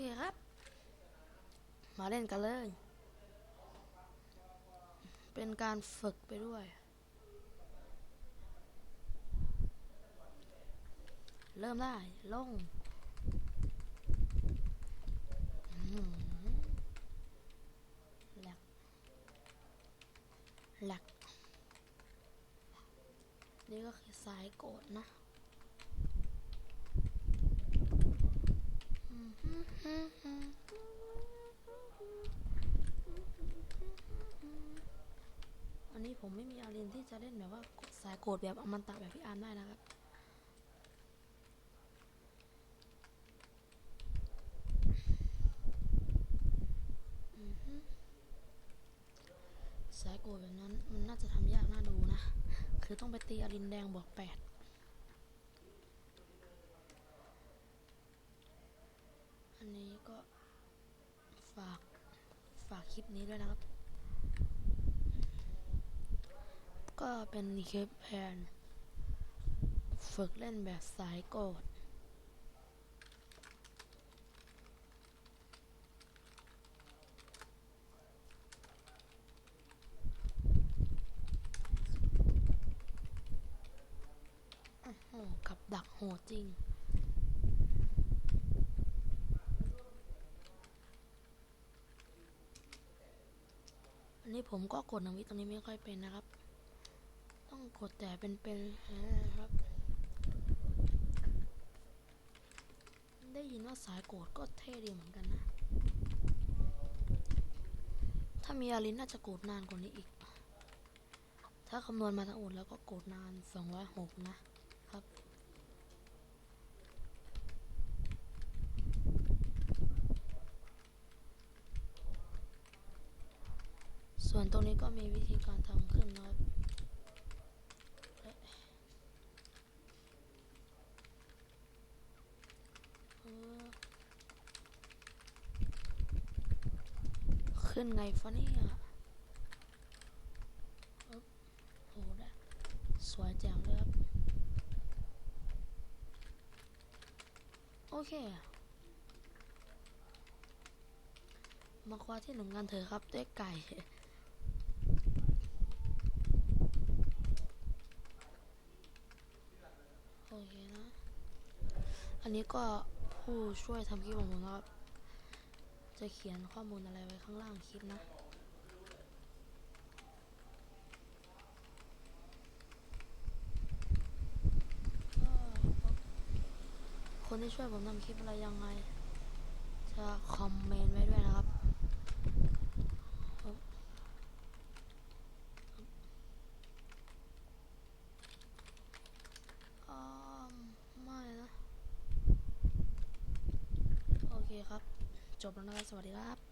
เคครับ มาเล่นกันเลย เป็นการฝึกไปด้วย เริ่มได้ ลงหือแหลกแหลกนี่ก็คือสายโกดนะ อันนี้ผมไม่มีอารินที่จะเล่นแบบว่าสายโกดแบบอมันตะแบบพี่อาร์มได้นะครับสายโกดแบบนั้นมันน่าจะทำยากน่าดูนะ คือต้องไปตีอารินแดงบวกแปด อันนี้ ก็ฝากฝากคลิปนี้ด้วยนะครับ ก็เป็นคลิปแผนฝึกเล่นแบบสายโกดโอ้โหกับดักโหดจริง อันนี้ผมก็กดนังวิตรงนี้ไม่ค่อยเป็นนะครับ ต้องกดแต่เป็นเป็นนะครับ ได้ยินว่าสายโกรดก็เท่ดีเหมือนกันนะ ถ้ามีอารินน่าจะโกรดนานกว่านี้อีก ถ้าคำนวณมาทั้งหมดแล้วก็โกรดนาน206นะครับ ส่วนตรงนี้ก็มีวิธีการทำขึ้นนะครับขึ้นไงฟะเนี่ยอึ๊บโหสวยแจ๋งเลยครับ โอเคมาคว้าที่หนึ่งกันเถอะครับ ด้วยไก่ โอเคนะ อันนี้ก็ผู้ช่วยทำคลิปของผมนะครับ จะเขียนข้อมูลอะไรไว้ข้างล่างคลิปนะคนที่ช่วยผมทำคลิปอะไรยังไง จะคอมเมนต์ไว้ด้วยนะครับอืมไม่นะ โอเค ครับ จบแล้วนะครับ สวัสดีครับ